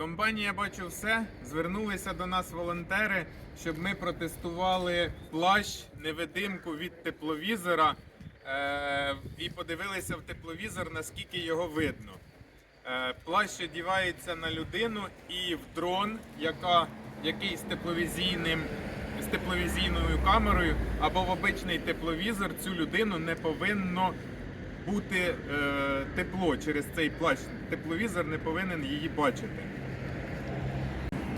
Компанія Бачу все звернулися до нас волонтери, щоб ми протестували плащ невидимку від тепловізора е- і подивилися в тепловізор, наскільки його видно. Е, плащ одівається на людину і в дрон, яка, який з тепловізійним з тепловізійною камерою або в обичний тепловізор цю людину не повинно бути е, тепло через цей плащ. Тепловізор не повинен її бачити.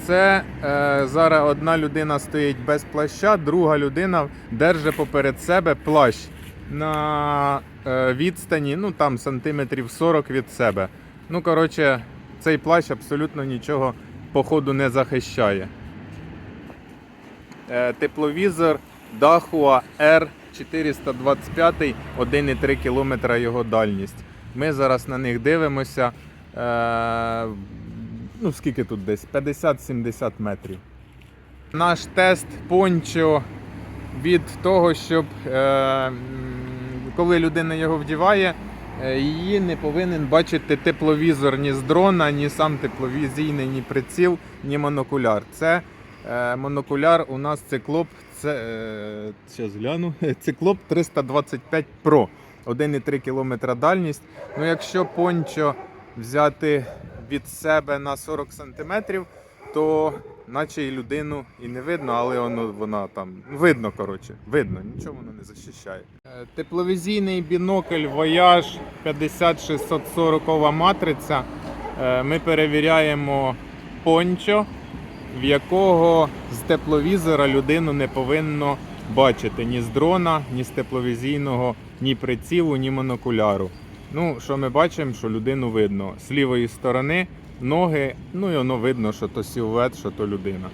Це е, зараз одна людина стоїть без плаща, друга людина держить поперед себе плащ на е, відстані, ну там сантиметрів 40 від себе. Ну, коротше, цей плащ абсолютно нічого походу не захищає. Е, тепловізор Dahua R425, 1,3 км його дальність. Ми зараз на них дивимося. Е, ну, скільки тут десь? 50-70 метрів. Наш тест пончо від того, щоб е, коли людина його вдіває, е, її не повинен бачити тепловізор ні з дрона, ні сам тепловізійний, ні приціл, ні монокуляр. Це е, монокуляр у нас циклоп. Це, е, щас гляну. Циклоп 325 Pro. 1,3 км дальність. Ну, якщо пончо взяти від себе на 40 см, то наче і людину і не видно, але воно, вона там видно, коротше, видно, нічого воно не захищає. Е, Тепловізійний бінокль Voyage 50640 матриця. Е, Ми перевіряємо пончо, в якого з тепловізора людину не повинно бачити ні з дрона, ні з тепловізійного, ні прицілу, ні монокуляру. Ну, що ми бачимо, що людину видно з лівої сторони, ноги, ну і воно видно, що то силует, що то людина.